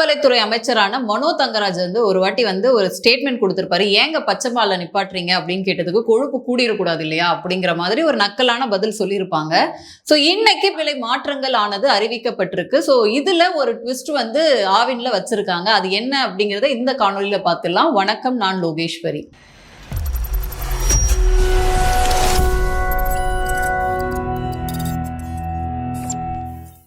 பால்வளைத்துறை அமைச்சரான மனோ தங்கராஜ் வந்து ஒரு வாட்டி வந்து ஒரு ஸ்டேட்மெண்ட் கொடுத்திருப்பாரு. ஏங்க பச்சைமால நிப்பாட்டுறீங்க அப்படின்னு கேட்டதுக்கு கொழுப்பு கூடிடக்கூடாது இல்லையா? அப்படிங்கிற மாதிரி ஒரு நக்கலான பதில் சொல்லியிருப்பாங்க. ஸோ இன்னைக்கு விலை மாற்றங்கள் ஆனது அறிவிக்கப்பட்டிருக்கு. ஸோ இதுல ஒரு ட்விஸ்ட் வந்து ஆவின்ல வச்சிருக்காங்க. அது என்ன அப்படிங்கிறத இந்த காணொலியில பார்த்துடலாம். வணக்கம் நான் லோகேஸ்வரி.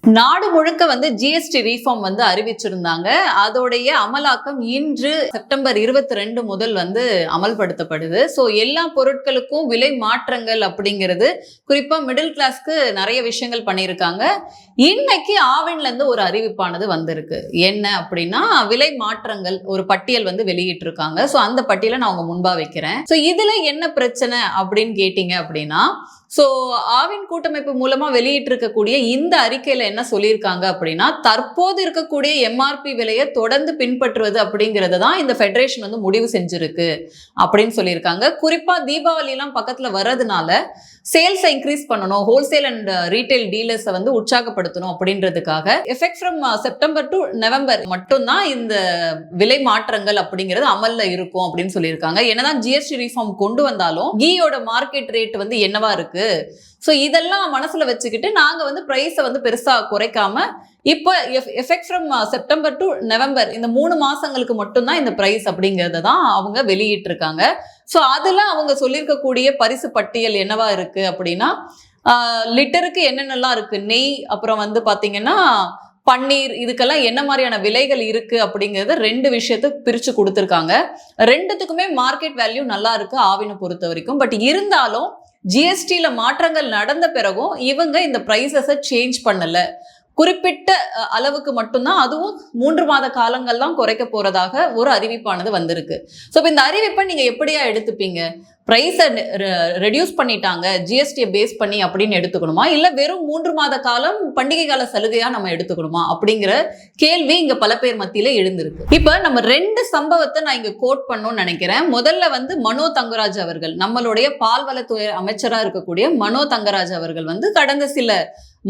நாடு முழுக்க வந்து ஜிஎஸ்டி ரீஃபார்ம் வந்து அறிவிச்சிருந்தாங்க. அதோடைய அமலாக்கம் இன்று செப்டம்பர் இருபத்தி ரெண்டு முதல் வந்து அமல்படுத்தப்படுது. ஸோ எல்லா பொருட்களுக்கும் விலை மாற்றங்கள் அப்படிங்கிறது குறிப்பா மிடில் கிளாஸ்க்கு நிறைய விஷயங்கள் பண்ணியிருக்காங்க. இன்னைக்கு ஆவின்லேருந்து ஒரு அறிவிப்பானது வந்திருக்கு. என்ன அப்படின்னா விலை மாற்றங்கள் ஒரு பட்டியல் வந்து வெளியிட்டிருக்காங்க. ஸோ அந்த பட்டியலை நான் உங்க முன்பா வைக்கிறேன். ஸோ இதுல என்ன பிரச்சனை அப்படின்னு கேட்டீங்க அப்படின்னா ஸோ ஆவின் கூட்டமைப்பு மூலமா வெளியிட்டிருக்கக்கூடிய இந்த அறிக்கையில என்ன சொல்லியிருக்காங்க அப்படின்னா தற்போது இருக்கக்கூடிய எம்ஆர்பி விலையை தொடர்ந்து பின்பற்றுவது அப்படிங்கிறது தான் இந்த ஃபெடரேஷன் வந்து முடிவு செஞ்சிருக்கு அப்படின்னு சொல்லியிருக்காங்க. குறிப்பா தீபாவளிலாம் பக்கத்தில் பக்கத்துல வர்றதுனால சேல்ஸை இன்க்ரீஸ் பண்ணணும். ஹோல்சேல் அண்ட் ரீட்டைல் டீலர்ஸை வந்து உற்சாகப்படுத்தணும் அப்படின்றதுக்காக effect from September to November மட்டும்தான் இந்த விலை மாற்றங்கள் அப்படிங்கிறது அமல்ல இருக்கும் அப்படின்னு சொல்லியிருக்காங்க. என்னதான் ஜிஎஸ்டி ரீஃபார்ம் கொண்டு வந்தாலும் கீயோட மார்க்கெட் ரேட் வந்து என்னவா இருக்கு? ஸோ இதெல்லாம் மனசுல வச்சுக்கிட்டு நாங்க வந்து ப்ரைஸை வந்து பெருசா குறைக்காம இப்போ effect from September to November இந்த மூணு மாசங்களுக்கு மட்டும்தான் இந்த ப்ரைஸ் அப்படிங்கிறத தான் அவங்க வெளியிட்டிருக்காங்க. ஸோ அதில் அவங்க சொல்லியிருக்கக்கூடிய பரிசு பட்டியல் என்னவா இருக்கு அப்படின்னா லிட்டருக்கு என்னென்னலாம் இருக்கு? நெய் அப்புறம் வந்து பாத்தீங்கன்னா பன்னீர் இதுக்கெல்லாம் என்ன மாதிரியான விலைகள் இருக்கு அப்படிங்கறத ரெண்டு விஷயத்த பிரிச்சு கொடுத்துருக்காங்க. ரெண்டுத்துக்குமே மார்க்கெட் வேல்யூ நல்லா இருக்கு ஆவினை பொறுத்த வரைக்கும். பட் இருந்தாலும் ஜிஎஸ்டியில மாற்றங்கள் நடந்த பிறகும் இவங்க இந்த ப்ரைஸஸை சேஞ்ச் பண்ணல. குறிப்பிட்ட அளவுக்கு மட்டும்தான் அதுவும் மூன்று மாத காலங்கள் தான் குறைக்க போறதாக ஒரு அறிவிப்பானது வந்திருக்கு. ஸோ இப்போ இந்த அறிவிப்பை நீங்க எப்படியா எடுத்துப்பீங்க? ப்ரைஸை ரெடியூஸ் பண்ணிட்டாங்க. ஜிஎஸ்டியை பேஸ் பண்ணி அப்படின்னு எடுத்துக்கணுமா? இல்லை வெறும் மூன்று மாத காலம் பண்டிகை கால சலுகையாக நம்ம எடுத்துக்கணுமா? அப்படிங்கிற கேள்வி இங்கே பல பேர் மத்தியில் எழுந்திருக்கு. இப்போ நம்ம ரெண்டு சம்பவத்தை நான் இங்கே கோட் பண்ணணும்னு நினைக்கிறேன். முதல்ல வந்து மனோ தங்கராஜ் அவர்கள் நம்மளுடைய பால்வளத்துறை அமைச்சராக இருக்கக்கூடிய மனோ தங்கராஜ் அவர்கள் வந்து கடந்த சில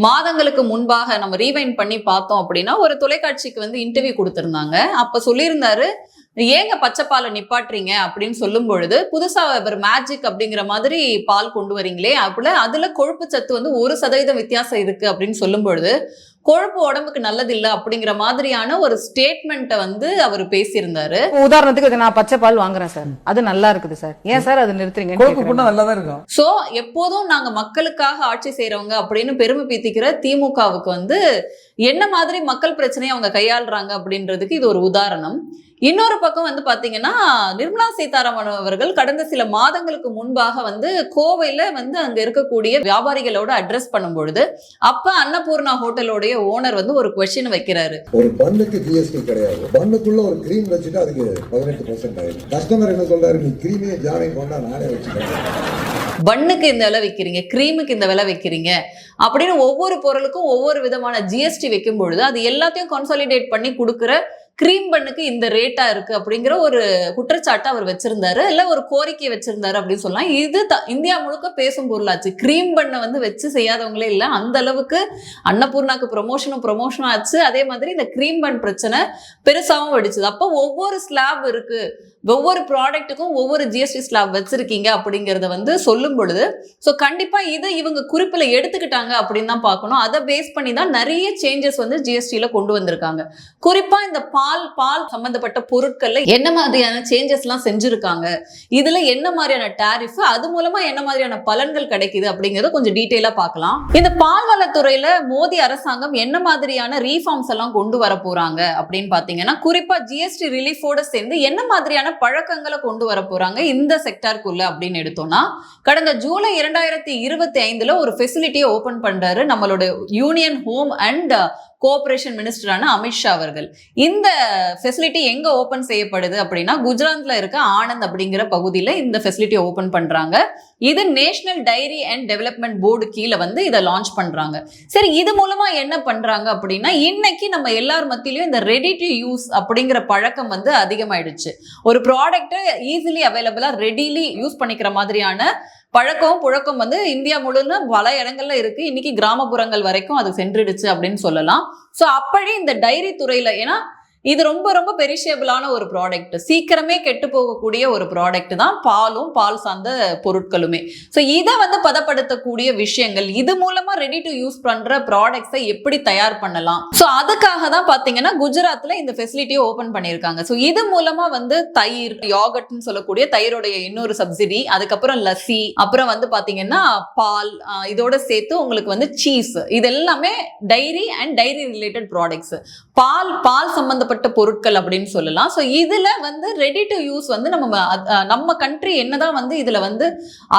மாதங்களுக்கு முன்பாக நம்ம ரீவைண்ட் பண்ணி பார்த்தோம் அப்படின்னா ஒரு தொலைக்காட்சிக்கு வந்து இன்டர்வியூ கொடுத்துருந்தாங்க. அப்போ சொல்லியிருந்தாரு ஏங்க பச்சை பாலை நிப்பாட்டுறீங்க அப்படின்னு சொல்லும் பொழுது புதுசா ஒரு மேஜிக் அப்படிங்கிற மாதிரி பால் கொண்டு வரீங்களே அப்படி அதுல கொழுப்பு சத்து வந்து ஒரு சதவீதம் வித்தியாசம் இருக்கு அப்படின்னு சொல்லும் பொழுது கொழுப்பு உடம்புக்கு நல்லதில்லை அப்படிங்கிற மாதிரியான ஒரு ஸ்டேட்மெண்ட்டை வந்து அவர் பேசியிருந்தாரு. உதாரணத்துக்கு இது நான் பச்சை பால் வாங்குறேன் சார். அது நல்லா இருக்குது சார். ஏன் சார் அது நிறுத்துறீங்கன்னு கொழுப்பு. கூட நல்லா தான் இருக்கும். சோ எப்போதும் நாங்க மக்களுக்காக ஆட்சி செய்றவங்க அப்படின்னு பெருமை பீத்திக்கிற திமுகவுக்கு வந்து என்ன மாதிரி மக்கள் பிரச்சனையை அவங்க கையாளுறாங்க அப்படின்றதுக்கு இது ஒரு உதாரணம். இன்னொரு பக்கம் வந்து பாத்தீங்கன்னா நிர்மலா சீதாராமன் அவர்கள் கடந்த சில மாதங்களுக்கு முன்பாக வந்து கோவையில வந்து அங்க இருக்கக்கூடிய வியாபாரிகளோட அட்ரஸ் பண்ணும் பொழுது அப்ப அன்னபூர்ணா ஹோட்டலோடைய ஓனர் வந்து ஒரு கொஸ்டின் வைக்கிறாரு. ஒரு பண்ணுக்கு ஜிஎஸ்டி கிடையாது. பண்ணுக்குள்ள ஒரு க்ரீம் வச்சுட்டு அதுக்கு பதினெட்டு பர்சன்ட் ஆயிடும். கஸ்டமர் என்ன சொல்றாரு? நீ க்ரீமே ஜாமையும் கொண்டா நானே வச்சுக்கிறேன். பன்னுக்கு இந்த விலை வைக்கிறீங்க க்ரீமுக்கு இந்த விலை வைக்கிறீங்க அப்படின்னு ஒவ்வொரு பொருளுக்கும் ஒவ்வொரு விதமான ஜிஎஸ்டி வைக்கும் பொழுது அது எல்லாத்தையும் கன்சாலிடேட் பண்ணி கொடுக்குற க்ரீம் பண்ணுக்கு இந்த ரேட்டா இருக்கு அப்படிங்கிற ஒரு குற்றச்சாட்டு அவர் வச்சிருந்தாரு. இல்ல ஒரு கோரிக்கை வச்சிருந்தாரு அப்படின்னு சொல்லலாம். இது த- இந்தியா முழுக்க பேசும் பொருளாச்சு. க்ரீம் பண்ணை வந்து வச்சு செய்யாதவங்களே இல்லை. அந்த அளவுக்கு அன்னபூர்ணாக்கு ப்ரொமோஷனும் ப்ரொமோஷனும் ஆச்சு. அதே மாதிரி இந்த க்ரீம் பன் பிரச்சனை பெருசாவும் வெடிச்சது. அப்போ ஒவ்வொரு ஸ்லாப் இருக்கு. ஒவ்வொரு ப்ராடக்ட்டுக்கும் ஒவ்வொரு ஜிஎஸ்டி ஸ்லாப் வச்சிருக்கீங்க அப்படிங்கறத வந்து சொல்லும் பொழுது ஸோ கண்டிப்பா இதை இவங்க குறிப்பில் எடுத்துக்கிட்டாங்க அப்படின்னு தான் பார்க்கணும். அதை பேஸ் பண்ணி தான் நிறைய சேஞ்சஸ் வந்து ஜிஎஸ்டியில கொண்டு வந்திருக்காங்க. குறிப்பா இந்த பால் பால் சம்பந்தப்பட்ட பொருட்கள்ல என்ன மாதிரியான சேஞ்சஸ்லாம் செஞ்சிருக்காங்க? இதுல என்ன மாதிரியான டேரிஃப் அது மூலமா என்ன மாதிரியான பலன்கள் கிடைக்குது அப்படிங்கறத கொஞ்சம் டீட்டெயிலா பார்க்கலாம். இந்த பால்வளத்துறையில மோடி அரசாங்கம் என்ன மாதிரியான ரீஃபார்ம்ஸ் எல்லாம் கொண்டு வர போறாங்க அப்படின்னு பாத்தீங்கன்னா குறிப்பா ஜிஎஸ்டி ரிலீஃபோட சேர்ந்து என்ன மாதிரியான பழக்கங்களை கொண்டு வர போறாங்க இந்த செக்டாருக்குள்ள அப்படின்னு எடுத்தோம்னா கடந்த ஜூலை இரண்டாயிரத்தி இருபத்தி ஐந்துல ஒரு ஃபெசிலிட்டியை ஓபன் பண்றாரு நம்மளோட யூனியன் ஹோம் அண்ட் கோஆபரேஷன் மினிஸ்டரான அமித்ஷா அவர்கள். இந்த ஃபெசிலிட்டி எங்க ஓபன் செய்யப்படுது அப்படின்னா குஜராத்ல இருக்க ஆனந்த் அப்படிங்கிற பகுதியில இந்த ஃபெசிலிட்டி ஓபன் பண்றாங்க. இது national dairy and development board கீழே வந்து இதை லான்ச் பண்றாங்க. சரி இது மூலமா என்ன பண்றாங்க அப்படின்னா இன்னைக்கு நம்ம எல்லார் மத்தியிலையும் இந்த ரெடி டு யூஸ் அப்படிங்கிற பழக்கம் வந்து அதிகமாயிடுச்சு. ஒரு ப்ராடக்ட் ஈஸிலி அவைலபிளா ரெடிலி யூஸ் பண்ணிக்கிற மாதிரியான பழக்கம் புழக்கம் வந்து இந்தியா முழுன்னு பல இடங்கள்ல இருக்கு. இன்னைக்கு கிராமப்புறங்கள் வரைக்கும் அது சென்றுடுச்சு அப்படின்னு சொல்லலாம். ஸோ அப்படி இந்த டைரி துறையில ஏன்னா இது ரொம்ப ரொம்ப பெரிஷியபிளான ஒரு ப்ராடக்ட் சீக்கிரமே கெட்டு போகக்கூடிய ஒரு ப்ராடக்ட் தான் பாலும் பால் சார்ந்த பொருட்களுமே. ஸோ இதை வந்து பதப்படுத்தக்கூடிய விஷயங்கள் இது மூலமா ரெடி டு யூஸ் பண்ற ப்ராடக்ட்ஸை எப்படி தயார் பண்ணலாம்? ஸோ அதுக்காக தான் பாத்தீங்கன்னா குஜராத்ல இந்த ஃபெசிலிட்டியை ஓபன் பண்ணியிருக்காங்க. ஸோ இது மூலமா வந்து தயிர் யோகட்னு சொல்லக்கூடிய தயிரோடைய இன்னொரு சப்சிடி அதுக்கப்புறம் லஸ்ஸி அப்புறம் வந்து பாத்தீங்கன்னா பால் இதோட சேர்த்து உங்களுக்கு வந்து சீஸ் இது எல்லாமே dairy and dairy related products பால் பால் சம்பந்தப்பட்ட பொருட்கள் அப்படின்னு சொல்லலாம். ஸோ இதில் வந்து ரெடி டு யூஸ் வந்து நம்ம நம்ம கண்ட்ரி என்னதான் வந்து இதில் வந்து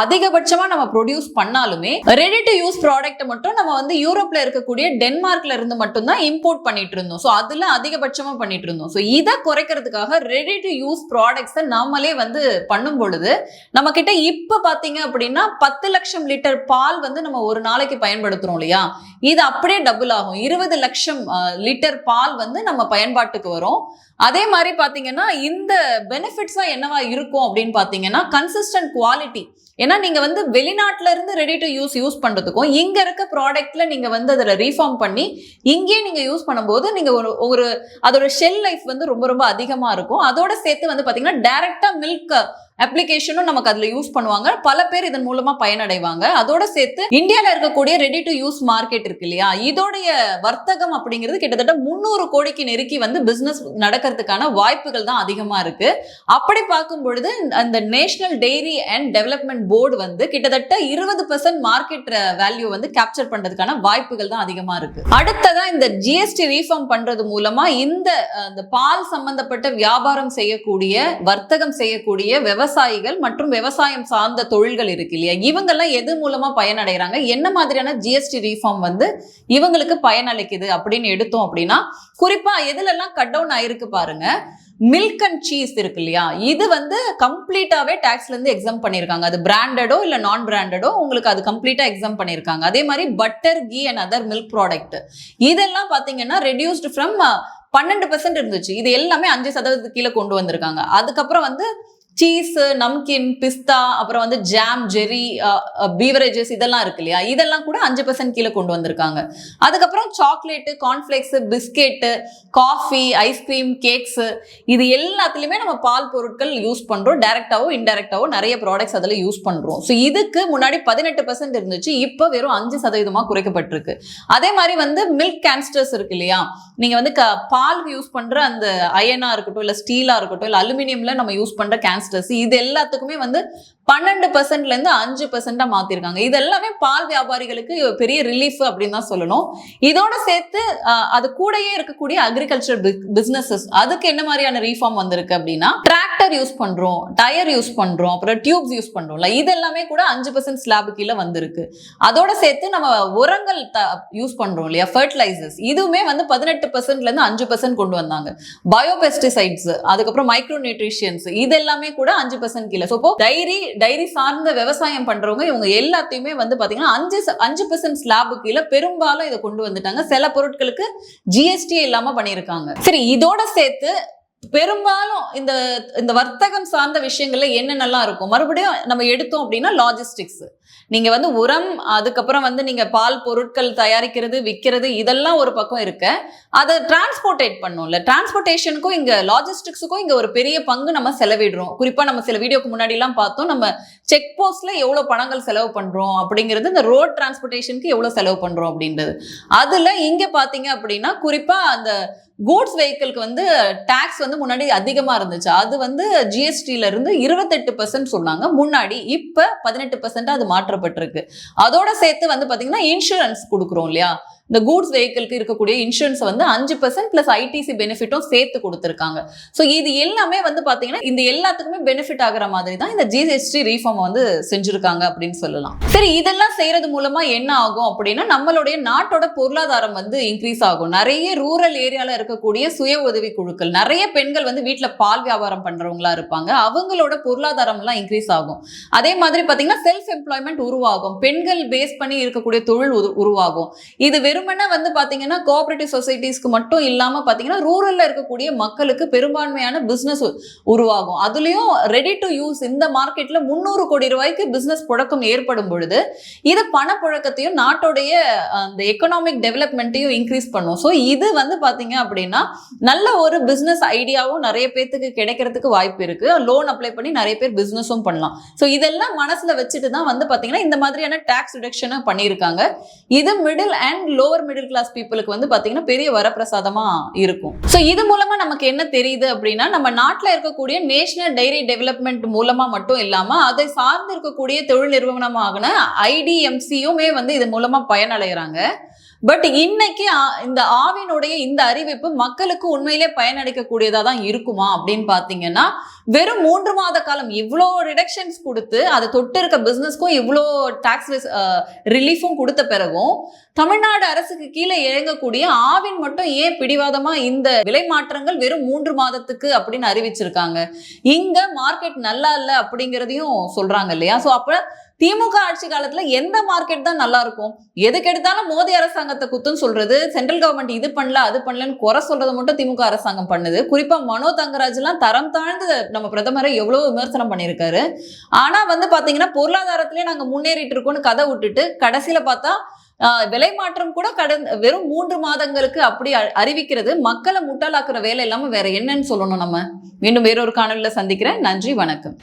அதிகபட்சமாக நம்ம ப்ரொடியூஸ் பண்ணாலுமே ரெடி டு யூஸ் ப்ராடக்ட் மட்டும் நம்ம வந்து யூரோப்பில் இருக்கக்கூடிய டென்மார்க்ல இருந்து மட்டும்தான் இம்போர்ட் பண்ணிட்டு இருந்தோம். ஸோ அதில் அதிகபட்சமாக பண்ணிட்டு இருந்தோம். ஸோ இதை குறைக்கிறதுக்காக ரெடி டு யூஸ் ப்ராடக்ட்ஸை நாமளே வந்து பண்ணும் பொழுது நம்ம கிட்ட இப்போ பார்த்தீங்க அப்படின்னா பத்து லட்சம் லிட்டர் பால் வந்து நம்ம ஒரு நாளைக்கு பயன்படுத்துறோம் இல்லையா? இது அப்படியே டபுள் ஆகும். இருபது லட்சம் லிட்டர் பால் வந்து நம்ம பயன்பாட்டுக்கு வரும். அதே மாதிரி பாத்தீங்கன்னா இந்த பெனிஃபிட்ஸா என்னவா இருக்கும் அப்படின்னு பாத்தீங்கன்னா கன்சிஸ்டன்ட் குவாலிட்டி ஏன்னா நீங்க வந்து வெளிநாட்டில இருந்து ரெடி டு யூஸ் யூஸ் பண்றதுக்கும் இங்க இருக்க ப்ராடக்ட்ல நீங்க வந்து அதில் ரீஃபார்ம் பண்ணி இங்கேயே நீங்க யூஸ் பண்ணும்போது நீங்க ஒரு ஒரு அதோட ஷெல் லைஃப் வந்து ரொம்ப ரொம்ப அதிகமா இருக்கும். அதோட சேர்த்து வந்து பாத்தீங்கன்னா டைரக்டா மில்க் அப்ளிகேஷனும் நமக்கு அதுல யூஸ் பண்ணுவாங்க. பல பேர் இதன் மூலமா பயனடைவாங்க. அதோட சேர்த்து இந்தியாவில் இருக்கக்கூடிய ரெடி டு யூஸ் மார்க்கெட் இருக்கு இல்லையா? இதோடைய வர்த்தகம் அப்படிங்கிறது கிட்டத்தட்ட முந்நூறு கோடிக்கு நெருக்கி வந்து பிசினஸ் நடக்கிறதுக்கான வாய்ப்புகள் தான் அதிகமா இருக்கு. அப்படி பார்க்கும் பொழுது அந்த national dairy and development board வந்து கிட்டத்தட்ட இருபது பர்சன்ட் மார்க்கெட் வேல்யூ வந்து கேப்சர் பண்றதுக்கான வாய்ப்புகள் தான் அதிகமா இருக்கு. அடுத்ததான் இந்த ஜிஎஸ்டி ரீஃபார்ம் பண்றது மூலமா இந்த பால் சம்பந்தப்பட்ட வியாபாரம் செய்யக்கூடிய வர்த்தகம் செய்யக்கூடிய விவசாயிகள் மற்றும் விவசாயம் சார்ந்த தொழில்கள் இருக்கு இல்லையா? இவங்கெல்லாம் எது மூலமா பயனடைகிறாங்க? என்ன மாதிரியான ஜிஎஸ்டி ரீஃபார்ம் வந்து இவங்களுக்கு பயனளிக்குது அப்படின்னு எடுத்தோம் அப்படின்னா குறிப்பா எதுலெல்லாம் கட் டவுன் ஆயிருக்கு பாருங்க. மில்க் அண்ட் சீஸ் இருக்கு இல்லையா? இது வந்து கம்ப்ளீட்டாவே டேக்ஸ்லேருந்து எக்ஸாம் பண்ணிருக்காங்க அது பிராண்டடோ இல்ல நான் பிராண்டடோ உங்களுக்கு அது கம்ப்ளீட்டா எக்ஸாம் பண்ணிருக்காங்க அதே மாதிரி butter ghee and other milk product இதெல்லாம் பாத்தீங்கன்னா ரெடியூஸ்டு ஃப்ரம் பன்னெண்டு பர்சன்ட் இருந்துச்சு. இது எல்லாமே அஞ்சு சதவீதத்துக்கு கீழே கொண்டு வந்திருக்காங்க. அதுக்கப்புறம் வந்து சீஸ் நம்கின் பிஸ்தா அப்புறம் வந்து ஜாம் ஜெரி பீவரேஜஸ் இதெல்லாம் இருக்கு இல்லையா? இதெல்லாம் கூட அஞ்சு பர்சன்ட் கீழே கொண்டு வந்திருக்காங்க. அதுக்கப்புறம் chocolate cornflakes biscuit coffee ice cream cakes இது எல்லாத்துலேயுமே நம்ம பால் பொருட்கள் யூஸ் பண்ணுறோம் டைரக்டாவோ இன்டைரக்டாவோ நிறைய ப்ராடக்ட்ஸ் அதில் யூஸ் பண்ணுறோம் ஸோ இதுக்கு முன்னாடி பதினெட்டு பர்சன்ட் இருந்துச்சு. இப்போ வெறும் அஞ்சு சதவீதமாக குறைக்கப்பட்டிருக்கு. அதே மாதிரி வந்து மில்க் கேன்ஸ்டர்ஸ் இருக்கு இல்லையா? நீங்கள் வந்து க- பால் யூஸ் பண்ணுற அந்த அயனாக இருக்கட்டும் இல்லை ஸ்டீலாக இருக்கட்டும் இல்லை அலுமினியமில் நம்ம யூஸ் பண்ணுற கேன்ஸ் மாஸ்டர்ஸ் இது எல்லாத்துக்குமே வந்து பன்னெண்டு பர்சன்ட்ல இருந்து அஞ்சு பர்சன்டா மாத்திருக்காங்க. இது எல்லாமே பால் வியாபாரிகளுக்கு பெரிய ரிலீஃப் அப்படின்னு தான் சொல்லணும். இதோட சேர்த்து அது கூடயே இருக்கக்கூடிய அக்ரிகல்ச்சர் பிசினஸஸ் அதுக்கு என்ன மாதிரியான ரீஃபார்ம் வந்திருக்கு அப்படின்னா டிராக்டர் யூஸ் பண்றோம் டயர் யூஸ் பண்றோம் அப்புறம் டியூப்ஸ் யூஸ் பண்றோம்ல இது எல்லாமே கூட அஞ்சு பர்சன்ட் ஸ்லாபு கீழே வந்திருக்கு. அதோட சேர்த்து நம்ம உரங்கள் யூஸ் பண்றோம் இல்லையா ஃபர்டிலைசர்ஸ் இதுவுமே வந்து பதினெட்டு பர்சன்ட்ல இருந்து அஞ்சு பர்சன்ட் கொண்டு வந்தாங்க. பயோபெஸ்டிசைட்ஸ் அதுக்கப்புறம் மைக்ரோ நியூட்ரிஷியன்ஸ் இது எல்லாமே கூட அஞ்சு பர்சன்ட் கீழே. ஸோ டைரி டைரி சார்ந்த விவசாயம் பண்றவங்க இவங்க எல்லாத்தையுமே வந்து பாத்தீங்கன்னா அஞ்சு அஞ்சு பர்சன்ட் ஸ்லாபு கீழே பெரும்பாலும் இதை கொண்டு வந்துட்டாங்க. சில பொருட்களுக்கு ஜிஎஸ்டி இல்லாம பண்ணியிருக்காங்க. சரி இதோட சேர்த்து பெரும்பாலும் இந்த இந்த வர்த்தகம் சார்ந்த விஷயங்கள்ல என்னென்னலாம் இருக்கும்? மறுபடியும் நம்ம எடுத்தோம் அப்படின்னா லாஜிஸ்டிக்ஸ் நீங்க வந்து உரம் அதுக்கப்புறம் வந்து நீங்க பால் பொருட்கள் தயாரிக்கிறது விற்கிறது இதெல்லாம் ஒரு பக்கம் இருக்க. அதை டிரான்ஸ்போர்ட்டேட் பண்ணும்ல. டிரான்ஸ்போர்ட்டேஷனுக்கும் இங்க லாஜிஸ்டிக்ஸுக்கும் இங்க ஒரு பெரிய பங்கு நம்ம செலவிடுறோம். குறிப்பா நம்ம சில வீடியோக்கு முன்னாடி எல்லாம் பார்த்தோம். நம்ம செக் போஸ்ட்ல எவ்வளவு பணங்கள் செலவு பண்றோம் அப்படிங்கிறது இந்த ரோட் டிரான்ஸ்போர்ட்டேஷனுக்கு எவ்வளவு செலவு பண்றோம் அப்படின்றது. அதுல இங்க பாத்தீங்க அப்படின்னா குறிப்பா அந்த கூட்ஸ் வெஹிக்கிள்க்கு வந்து டாக்ஸ் வந்து முன்னாடி அதிகமாக இருந்துச்சு. அது வந்து ஜிஎஸ்டியில இருந்து இருபத்தெட்டு பர்சன்ட் சொன்னாங்க. முன்னாடி இப்போ பதினெட்டு பர்சன்ட் அது மாற்றப்பட்டிருக்கு. அதோட சேர்த்து வந்து பார்த்தீங்கன்னா இன்சூரன்ஸ் கொடுக்குறோம் இல்லையா? இந்த கூட்ஸ் வெஹிக்கிள்க்கு இருக்கக்கூடிய இன்சூரன்ஸ் வந்து அஞ்சு பர்சன்ட் பிளஸ் ஐடிசி பெனிஃபிட்டும் சேர்த்து கொடுத்துருக்காங்க. ஸோ இது எல்லாமே வந்து பாத்தீங்கன்னா இந்த எல்லாத்துக்குமே பெனிஃபிட் ஆகுற மாதிரி தான் இந்த ஜிஎஸ்டி ரீஃபார்ம் வந்து செஞ்சுருக்காங்க அப்படின்னு சொல்லலாம். சரி இதெல்லாம் செய்யறது மூலமா என்ன ஆகும் அப்படின்னா நம்மளுடைய நாட்டோட பொருளாதாரம் வந்து இன்க்ரீஸ் ஆகும். நிறைய ரூரல் ஏரியால இருக்கக்கூடிய சுய உதவி குழுக்கள் நிறைய பெண்கள் வந்து வீட்டில் பால் வியாபாரம் பண்றவங்களா இருப்பாங்க. அவங்களோட பொருளாதாரம் எல்லாம் இன்க்ரீஸ் ஆகும். அதே மாதிரி பாத்தீங்கன்னா செல்ஃப் எம்ப்ளாய்மெண்ட் உருவாகும். பெண்கள் பேஸ் பண்ணி இருக்கக்கூடிய தொழில் உருவாகும். இது வெறுமனே வந்து பார்த்தீங்கன்னா கோஆபரேட்டிவ் சொசைட்டிஸ்க்கு மட்டும் இல்லாமல் பார்த்தீங்கன்னா ரூரல்ல இருக்கக்கூடிய மக்களுக்கு பெரும்பான்மையான பிஸ்னஸ் உருவாகும். அதுலேயும் ரெடி டு யூஸ் இந்த மார்க்கெட்டில் முந்நூறு கோடி ரூபாய்க்கு பிஸ்னஸ் புழக்கம் ஏற்படும் பொழுது இது பணப்புழக்கத்தையும் நாட்டோடைய அந்த எக்கனாமிக் டெவலப்மெண்ட்டையும் இன்க்ரீஸ் பண்ணும். ஸோ இது வந்து பார்த்தீங்க அப்படின்னா நல்ல ஒரு பிஸ்னஸ் ஐடியாவும் நிறைய பேர்த்துக்கு கிடைக்கிறதுக்கு வாய்ப்பு இருக்குது லோன் அப்ளை பண்ணி நிறைய பேர் பிஸ்னஸும் பண்ணலாம். ஸோ இதெல்லாம் மனசில் வச்சுட்டு தான் வந்து பார்த்தீங்கன்னா இந்த மாதிரியான டேக்ஸ் ரிடக்ஷனும் பண்ணியிருக்காங்க. இது middle and low lower middle class பீப்புளுக்கு வந்து பார்த்தீங்கன்னா பெரிய வரப்பிரசாதமாக இருக்கும். ஸோ இது மூலமாக நமக்கு என்ன தெரியுது அப்படின்னா நம்ம நாட்டில் இருக்கக்கூடிய நேஷனல் டைரி டெவலப்மெண்ட் மூலமாக மட்டும் இல்லாமல் அதை சார்ந்து இருக்கக்கூடிய தொழில் நிறுவனமாகன ஐடிஎம்சியுமே வந்து இது மூலமாக பயனடைகிறாங்க. பட் இன்னைக்கு ஆ- இந்த ஆவினுடைய இந்த அறிவிப்பு மக்களுக்கு உண்மையிலே பயனளிக்கக்கூடியதா தான் இருக்குமா அப்படின்னு பாத்தீங்கன்னா வெறும் மூன்று மாத காலம் இவ்வளோ ரிடக்ஷன்ஸ் கொடுத்து அதை தொட்டு இருக்க பிஸ்னஸ்க்கும் இவ்வளோ டாக்ஸ் ரிலீஃபும் கொடுத்த பிறகும் தமிழ்நாடு அரசுக்கு கீழே இயங்கக்கூடிய ஆவின் மட்டும் ஏன் பிடிவாதமா இந்த விலை மாற்றங்கள் வெறும் மூன்று மாதத்துக்கு அப்படின்னு அறிவிச்சிருக்காங்க. இங்க மார்க்கெட் நல்லா இல்லை அப்படிங்கிறதையும் சொல்றாங்க இல்லையா? ஸோ அப்போ திமுக ஆட்சி காலத்துல எந்த மார்க்கெட் தான் நல்லா இருக்கும்? எதுக்கு எடுத்தாலும் மோடி அரசாங்கத்தை குத்துன்னு சொல்றது சென்ட்ரல் கவர்மெண்ட் இது பண்ணல அது பண்ணலன்னு குறை சொல்றது மட்டும் திமுக அரசாங்கம் பண்ணுது. குறிப்பா மனோ தங்கராஜ் எல்லாம் தரம் தாழ்ந்து நம்ம பிரதமரை எவ்வளவு விமர்சனம் பண்ணியிருக்காரு. ஆனா வந்து பாத்தீங்கன்னா பொருளாதாரத்திலேயே நாங்க முன்னேறிட்டு இருக்கோம்னு கதை விட்டுட்டு கடைசியில பார்த்தா விலை மாற்றம் கூட கடந்த வெறும் மூன்று மாதங்களுக்கு அப்படி அறிவிக்கிறது. மக்களை முட்டாளாக்குற வேலை இல்லாம வேற என்னன்னு சொல்லணும் நம்ம. மீண்டும் வேறொரு காணொலியில சந்திக்கிறேன். நன்றி வணக்கம்.